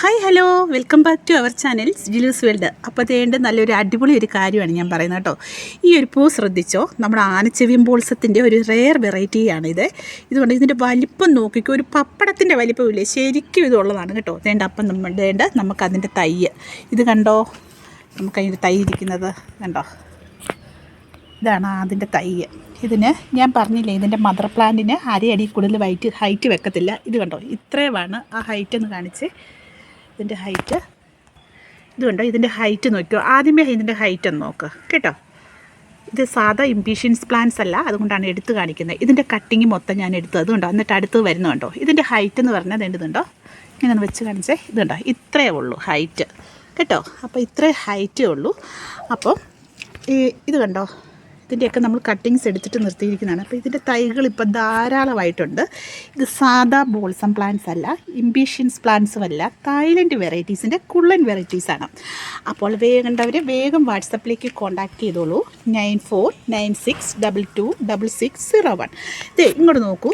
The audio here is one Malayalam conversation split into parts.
Hi hello welcome back to our channel ജിലൂസ് world അപ്പോൾ തേണ്ട നല്ലൊരു അടിപൊളി ഒരു കാര്യമാണ് ഞാൻ പറയുന്നത് കേട്ടോ. ഈ ഒരു പൂ ശ്രദ്ധിച്ചോ? നമ്മുടെ ആനച്ചെവിയും ബോൾസത്തിന്റെ ഒരു റെയർ വെറൈറ്റിയാണ് ഇത്. ഇതുകൊണ്ട് ഇതിന്റെ വലിപ്പം നോക്കിക്കോ ഒരു പപ്പടത്തിന്റെ വലിപ്പമില്ലേ ശരിക്കും ഇതുള്ളതാണ് കേട്ടോ. തേണ്ട അപ്പം നമ്മൾ തേണ്ട നമുക്കതിന്റെ തൈ ഇത് കണ്ടോ? നമുക്കതിന്റെ തൈ ഇരിക്കുന്നത് കണ്ടോ? ഇതാണ് അതിന്റെ തൈ ഇതിന് ഞാൻ പറഞ്ഞില്ലേ ഇതിന്റെ മദർ പ്ലാന്റിന് അരയടി കൂടുതൽ വൈറ്റ് ഹൈറ്റ് വെക്കത്തില്ല. ഇത് കണ്ടോ? ഇത്രയുമാണ് ആ ഹൈറ്റ് എന്ന് കാണിച്ച് ഇതിന്റെ ഹൈറ്റ് ഇത് കണ്ടോ ഇതിന്റെ ഹൈറ്റ് നോക്കിയോ ആദ്യമേ ഇതിന്റെ ഹൈറ്റ് ഒന്ന് നോക്ക്. കേട്ടോ? ഇത് സാധാ ഇംപീഷ്യൻസ് പ്ലാന്റ്സ് അല്ല. അതുകൊണ്ടാണ് എടുത്ത് കാണിക്കുന്നത്. ഇതിന്റെ കട്ടിങ് മൊത്തം ഞാൻ എടുത്തത്. അതുകൊണ്ടോ എന്നിട്ട് അടുത്ത് വരുന്നുണ്ടോ ഇതിന്റെ ഹൈറ്റ് എന്ന് പറഞ്ഞാൽ ഇതുണ്ടോ? ഇങ്ങനെ വെച്ച് കാണിച്ചേ. ഇതുണ്ടോ? ഇത്രയേ ഉള്ളൂ ഹൈറ്റ് കേട്ടോ? അപ്പോൾ ഇത്രേ ഹൈറ്റേ ഉള്ളൂ. അപ്പോൾ ഈ ഇത് കണ്ടോ? ഇതിന്റെയൊക്കെ നമ്മൾ കട്ടിങ്സ് എടുത്തിട്ട് നിർത്തിയിരിക്കുന്നതാണ്. അപ്പോൾ ഇതിന്റെ തൈകൾ ഇപ്പോൾ ധാരാളമായിട്ടുണ്ട്. ഇത് സാധാ ബോൾസം പ്ലാന്റ്സ് അല്ല ഇംബീഷ്യൻസ് പ്ലാന്റ്സും അല്ല തായ്ലൻഡ് വെറൈറ്റീസിന്റെ കുള്ളൻ വെറൈറ്റീസാണ് അപ്പോൾ വേഗണ്ടവർ വേഗം വാട്സപ്പിലേക്ക് കോൺടാക്ട് ചെയ്തോളൂ. Nine four nine six double two double six zero one ഇത് ഇങ്ങോട്ട് നോക്കൂ.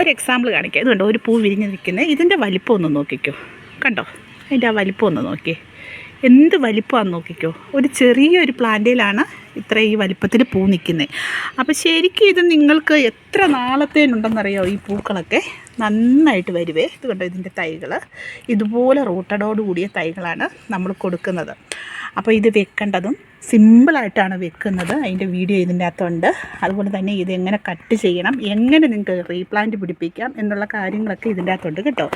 ഒരു എക്സാമ്പിൾ കാണിക്കാം. ഇതുണ്ടോ? ഒരു പൂ വിരിഞ്ഞ് നിൽക്കുന്നത് ഇതിന്റെ വലിപ്പം ഒന്ന് നോക്കിക്കോ. കണ്ടോ? അതിന്റെ ആ വലിപ്പം ഒന്ന് നോക്കിയേ. എന്ത് വലിപ്പമാണെന്ന് നോക്കിക്കോ. ഒരു ചെറിയൊരു പ്ലാന്റിലാണ് ഇത്ര ഈ വലിപ്പത്തിൽ പൂ നിൽക്കുന്നത് അപ്പോൾ ശരിക്കും ഇത് നിങ്ങൾക്ക് എത്ര നാളത്തേനുണ്ടെന്നറിയോ ഈ പൂക്കളൊക്കെ? നന്നായിട്ട് വരുവേ. ഇത് കണ്ടോ ഇതിന്റെ തൈകൾ ഇതുപോലെ റൂട്ടഡോട് കൂടിയ തൈകളാണ് നമ്മൾ കൊടുക്കുന്നത്. അപ്പോൾ ഇത് വെക്കേണ്ടതും സിമ്പിളായിട്ടാണ് വെക്കുന്നത്. അതിന്റെ വീഡിയോ ഇതിന്റെ അകത്തുണ്ട്. അതുപോലെ തന്നെ ഇത് എങ്ങനെ കട്ട് ചെയ്യണം എങ്ങനെ നിങ്ങൾക്ക് റീപ്ലാന്റ് പിടിപ്പിക്കാം എന്നുള്ള കാര്യങ്ങളൊക്കെ ഇതിന്റെ അകത്തുണ്ട് കേട്ടോ.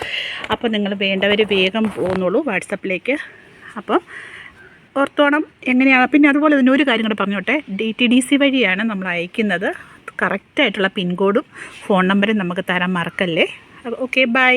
അപ്പോൾ നിങ്ങൾ വേണ്ടവർ വേഗം പോകുന്നുള്ളൂ വാട്സപ്പിലേക്ക്. അപ്പം ഓർത്തോണം എങ്ങനെയാണ് പിന്നെ അതുപോലെ തന്നെ ഒരു കാര്യം കൂടെ പറഞ്ഞോട്ടെ. ഡി ടി ഡി സി വഴിയാണ് നമ്മൾ അയക്കുന്നത്. കറക്റ്റായിട്ടുള്ള പിൻകോഡും ഫോൺ നമ്പറും നമുക്ക് തരാൻ മറക്കല്ലേ? Okay bye